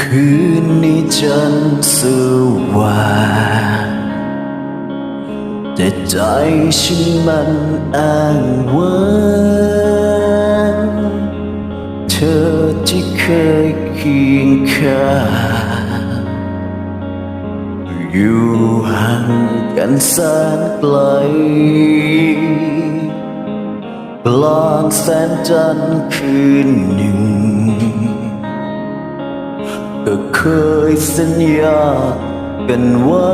คืนนี้จันสว่างแต่ใจฉันมันอ้างว้างเธอที่เคยเคียงข้างอยู่ห่างกันแสนไกลกลางแสนจันทร์คืนหนึ่ง ก็เคยสัญญากันไว้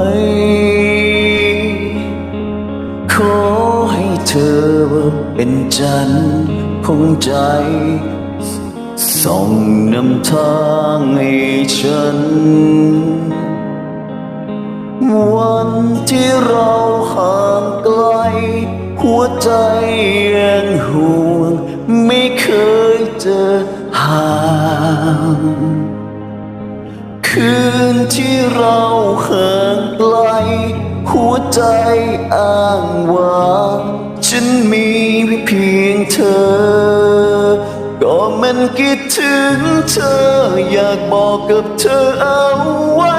ขอให้เธอเป็นจันทร์ของใจ ส่องนำทางให้ฉัน วันที่เราห่างไกล หัวใจยังห่วง ไม่เคยเจอห่าง คืนที่เราห่างไกล หัวใจอ้างว้างฉันมีเพียงเธอ ก็มันคิดถึงเธอ อยากบอกกับเธอเอาไว้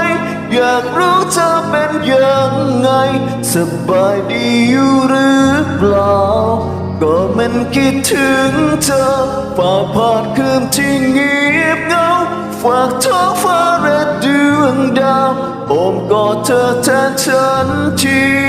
อยากรู้เธอเป็นยังไง สบายดีอยู่หรือเปล่า ก็มันคิดถึงเธอฝากผ่านคืนที่เงียบเหงาฝากท้องฟ้า เธอแทนฉันที